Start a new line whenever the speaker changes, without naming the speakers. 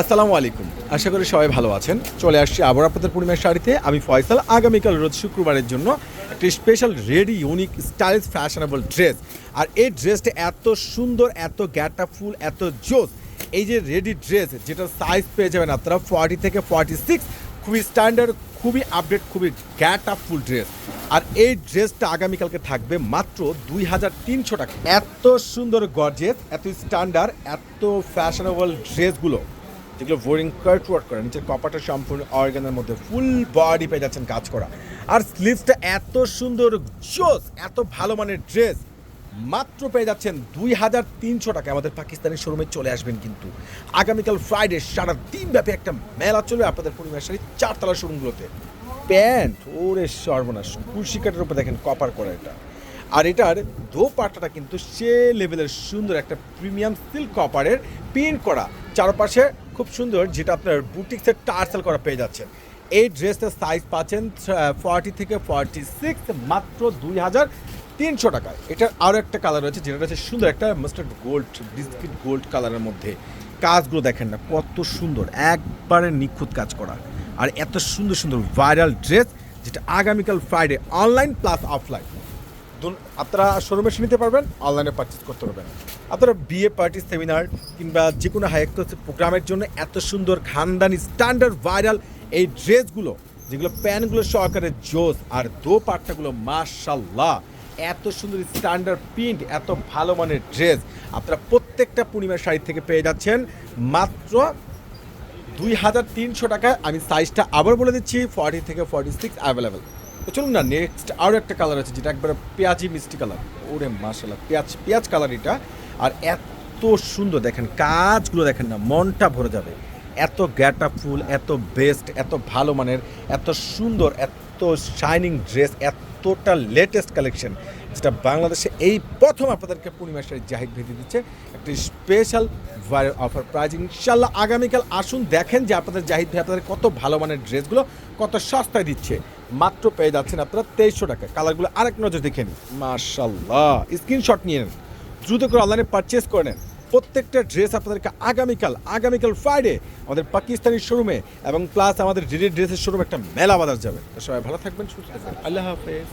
আসসালামু আলাইকুম। আশা করি সবাই ভালো আছেন। চলে আসছি আবার আপনাদের পূর্ণিমার শাড়িতে। আমি ফয়সাল। আগামীকাল রোজ শুক্রবারের জন্য একটি special ready unique stylish fashionable dress আর এই ড্রেসটা এত সুন্দর, এত গ্যাটা ফুল এত জোস। এই যে রেডি ড্রেস যেটা সাইজ পেয়ে যাবেন আপনারা ফর্টি থেকে ফর্টি সিক্স খুবই স্ট্যান্ডার্ড খুবই আপডেট খুবই গ্যাট আপ ফুল ড্রেস আর এই ড্রেসটা আগামীকালকে থাকবে মাত্র দুই হাজার তিনশো টাকা। এত সুন্দর গর্জেস এত স্ট্যান্ডার্ড এত ফ্যাশনেবল ড্রেসগুলো যেগুলো বোরিং কার্ট ওয়ার্ক করে, নিচের কপারটা সম্পূর্ণ অর্গানের মধ্যে ফুল বডি পেয়ে যাচ্ছেন কাজ করা। আর স্লিভসটা এত সুন্দর, জোস, এত ভালো মানের ড্রেস, মাত্র পেয়ে যাচ্ছেন দুই হাজার তিনশো টাকা আমাদের পাকিস্তানি শোরুমে চলে আসবেন কিন্তু। আগামীকাল ফ্রাইডে সারা দিন ব্যাপী একটা মেলা চলবে আপনাদের পরিমাণ শাড়ি চারতলা শোরুমগুলোতে। প্যান্ট, ওরে সর্বনাশ কুর্সি কাটের উপর দেখেন কপার করা এটা। আর এটার দোপাট্টাটা কিন্তু সে লেভেলের সুন্দর একটা প্রিমিয়াম সিল্ক কপারের প্রিন্ট করা। চারপাশে খুব সুন্দর, যেটা আপনার বুটিক্সের টার্সেল করা পেয়ে যাচ্ছেন। এই ড্রেসটার সাইজ পাচ্ছেন ফর্টি থেকে ফর্টি সিক্স মাত্র দুই হাজার তিনশো টাকায়। এটার আরও একটা কালার রয়েছে, যেটা রয়েছে সুন্দর একটা মাস্টার্ড গোল্ড বিস্কিট গোল্ড কালারের মধ্যে। কাজগুলো দেখেন না, কত সুন্দর, একবারে নিখুঁত কাজ করা। আর এত সুন্দর সুন্দর ভাইরাল ড্রেস যেটা আগামীকাল ফ্রাইডে অনলাইন প্লাস অফলাইন আপনারা শোরুমে এসে নিতে পারবেন অনলাইনে পারচেস করতে পারবেন। আপনারা বিয়ে পার্টি সেমিনার কিংবা যে কোনো হাই প্রোগ্রামের জন্য এত সুন্দর খানদানি স্ট্যান্ডার্ড ভাইরাল এই ড্রেসগুলো, যেগুলো প্যান্টগুলো সহকারে জোস আর দো পাট্টাগুলো মার্শাল্লাহ এত সুন্দর স্ট্যান্ডার্ড প্রিন্ট এত ভালো মানের ড্রেস আপনারা প্রত্যেকটা পূর্ণিমার শাড়ি থেকে পেয়ে যাচ্ছেন। মাত্র দুই হাজার তিনশো টাকায় আমি সাইজটা আবার বলে দিচ্ছি ফর্টি থেকে ফর্টি সিক্স অ্যাভেলেবেল চলুন না নেক্সট আরও একটা কালার আছে যেটা একবারে পেঁয়াজি মিষ্টি কালার ওরে মাসাল্লাহ পেঁয়াজ পেঁয়াজ কালার এটা। আর এত সুন্দর দেখেন, কাজগুলো দেখেন না, মনটা ভরে যাবে। এত গ্যাটা ফুল, এত বেস্ট এত ভালো মানের, এত সুন্দর, এত শাইনিং ড্রেস এতটা লেটেস্ট কালেকশন যেটা বাংলাদেশে এই প্রথম আপনাদেরকে পূর্ণিমা শাড়ি জাহিদ ভেদি দিচ্ছে। একটি স্পেশাল ভাইরাল অফার প্রাইজ ইনশাল্লাহ আগামীকাল আসুন, দেখেন যে আপনাদের জাহিদ ভাই আপনাদের কত ভালো মানের ড্রেসগুলো কত সস্তায় দিচ্ছে। মাত্র পেয়ে যাচ্ছেন আপনারা তেইশশো টাকা। কালারগুলো আরেক নজর দেখে নিন। মার্শাল্লাহ স্ক্রিনশট নিয়ে নেন। দ্রুত করে অনলাইনে পারচেস করে নেন। প্রত্যেকটা ড্রেস আপনাদেরকে আগামীকাল আগামীকাল ফ্রাইডে আমাদের পাকিস্তানি শোরুমে এবং প্লাস আমাদের ডিডি ড্রেসের শোরুমে একটা মেলা বাজার যাবে। সবাই ভালো থাকবেন, সুস্থ আল্লাহ হাফেজ।